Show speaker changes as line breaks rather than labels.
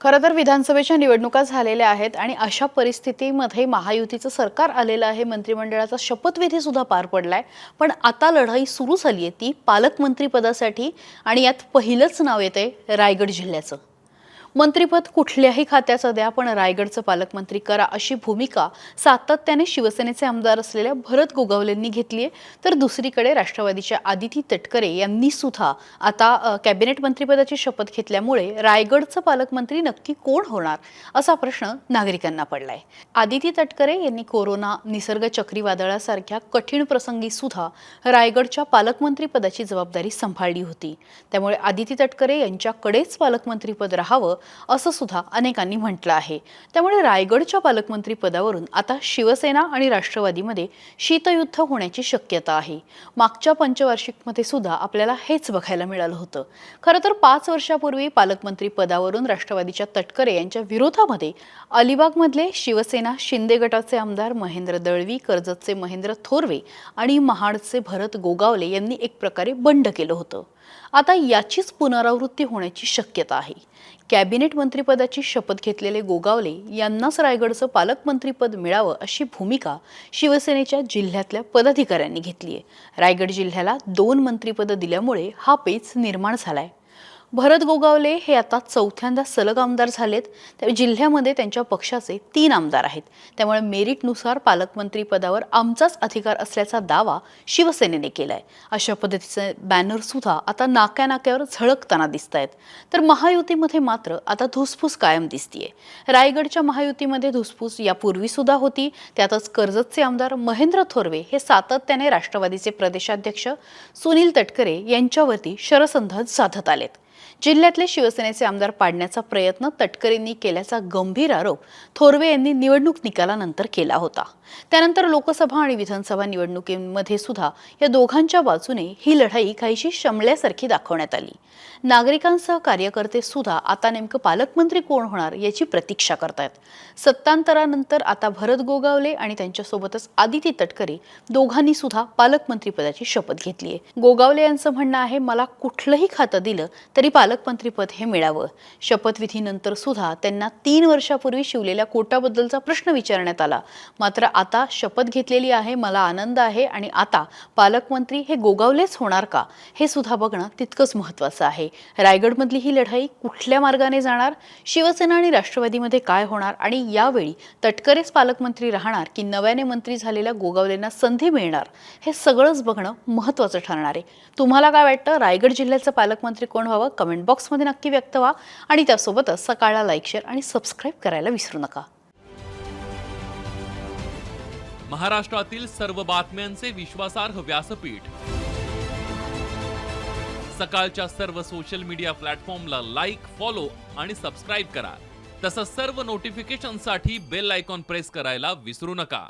खरं तर विधानसभेच्या निवडणुका झालेल्या आहेत आणि अशा परिस्थितीमध्ये महायुतीचं सरकार आलेलं आहे. मंत्रिमंडळाचा शपथविधी सुद्धा पार पडलाय. पण आता लढाई सुरू झाली आहे. ती पालकमंत्रीपदासाठी आणि यात पहिलंच नाव येते रायगड जिल्ह्याचं. मंत्रीपद कुठल्याही खात्याचं द्या पण रायगडचं पालकमंत्री करा अशी भूमिका सातत्याने शिवसेनेचे आमदार असलेल्या भरत गोगावलेंनी घेतली आहे तर दुसरीकडे राष्ट्रवादीच्या आदिती तटकरे यांनी सुद्धा आता कॅबिनेट मंत्रीपदाची शपथ घेतल्यामुळे रायगडचं पालकमंत्री नक्की कोण होणार असा प्रश्न नागरिकांना पडलाय. आदिती तटकरे यांनी कोरोना निसर्ग चक्रीवादळासारख्या कठीण प्रसंगी सुद्धा रायगडच्या पालकमंत्रीपदाची जबाबदारी सांभाळली होती. त्यामुळे आदिती तटकरे यांच्याकडेच पालकमंत्रीपद राहावं असं सुद्धा अनेकांनी म्हटलं आहे. त्यामुळे रायगडच्या पालकमंत्री पदावरून आता शिवसेना आणि राष्ट्रवादीमध्ये शीतयुद्ध होण्याची शक्यता आहे. मागच्या पंचवार्षिकमध्ये सुद्धा आपल्याला हेच बघायला मिळालं होतं. खरं तर पाच वर्षापूर्वी पालकमंत्री पदावरून राष्ट्रवादीच्या तटकरे यांच्या विरोधामध्ये अलिबागमधले शिवसेना शिंदे गटाचे आमदार महेंद्र दळवी कर्जतचे महेंद्र थोरवे आणि महाडचे भरत गोगावले यांनी एक प्रकारे बंड केलं होतं. आता याचीच पुनरावृत्ती होण्याची शक्यता आहे. कॅबिनेट मंत्रिपदाची शपथ घेतलेले गोगावले यांनाच रायगडचं पालकमंत्रीपद मिळावं अशी भूमिका शिवसेनेच्या जिल्ह्यातल्या पदाधिकाऱ्यांनी घेतली आहे रायगड जिल्ह्याला दोन मंत्रिपदं दिल्यामुळे हा पेच निर्माण झालाय. भरत गोगावले हे आता चौथ्यांदा सलग आमदार झालेत. त्या जिल्ह्यामध्ये त्यांच्या पक्षाचे तीन आमदार आहेत. त्यामुळे मेरिटनुसार पालकमंत्री पदावर आमचाच अधिकार असल्याचा दावा शिवसेनेने केलाय. अशा पद्धतीचे बॅनर सुद्धा आता नाक्या नाक्यावर झळकताना दिसत आहेत तर महायुतीमध्ये मात्र आता धुसफूस कायम दिसतीये. रायगडच्या महायुतीमध्ये धुसफूस यापूर्वी सुद्धा होती. त्यातच कर्जतचे आमदार महेंद्र थोरवे हे सातत्याने राष्ट्रवादीचे प्रदेशाध्यक्ष सुनील तटकरे यांच्यावरती शरसंध साधत आलेत. जिल्ह्यातले शिवसेनेचे आमदार पाडण्याचा प्रयत्न तटकरेंनी केल्याचा गंभीर आरोप थोरवे यांनी निवडणूक निकालानंतर केला होता. त्यानंतर लोकसभा आणि विधानसभा निवडणुकीमध्ये सुद्धा या दोघांच्या बाजूने ही लढाई काहीशी शमल्यासारखी दाखवण्यात आली. नागरिकांसह कार्यकर्ते सुद्धा आता नेमकं पालकमंत्री कोण होणार याची प्रतीक्षा करतायत. सत्तांतरानंतर आता भरत गोगावले आणि त्यांच्यासोबतच आदिती तटकरे दोघांनी सुद्धा पालकमंत्रीपदाची शपथ घेतली आहे गोगावले यांचं म्हणणं आहे मला कुठलंही खातं दिलं तरी पालकमंत्रीपद हे मिळावं. शपथविधीनंतर सुद्धा त्यांना तीन वर्षापूर्वी शिवलेल्या कोटाबद्दलचा प्रश्न विचारण्यात आला. मात्र आता शपथ घेतलेली आहे मला आनंद आहे आणि आता पालकमंत्री हे गोगावलेच होणार का? हे सुद्धा बघणं तितकंच महत्त्वाचं आहे. रायगडमधली ही लढाई कुठल्या मार्गाने जाणार? शिवसेना आणि राष्ट्रवादीमध्ये काय होणार? आणि यावेळी तटकरेच पालकमंत्री राहणार की नव्याने मंत्री झालेल्या गोगावलेंना संधी मिळणार? हे सगळंच बघणं महत्त्वाचं ठरणार आहे. तुम्हाला काय वाटतं? रायगड जिल्ह्याचं पालकमंत्री कोण व्हावं? कमेंट बॉक्समध्ये नक्की व्यक्त व्हा आणि त्यासोबतच सकाळला लाईक शेअर आणि सबस्क्राईब करायला विसरू नका.
महाराष्ट्रातील सर्व बातम्यांचे विश्वासार्ह व्यासपीठ. सकाळच्या सर्व सोशल मीडिया प्लॅटफॉर्मला लाईक फॉलो आणि सबस्क्राईब करा. तसंच सर्व नोटिफिकेशनसाठी बेल आयकॉन प्रेस करायला विसरू नका.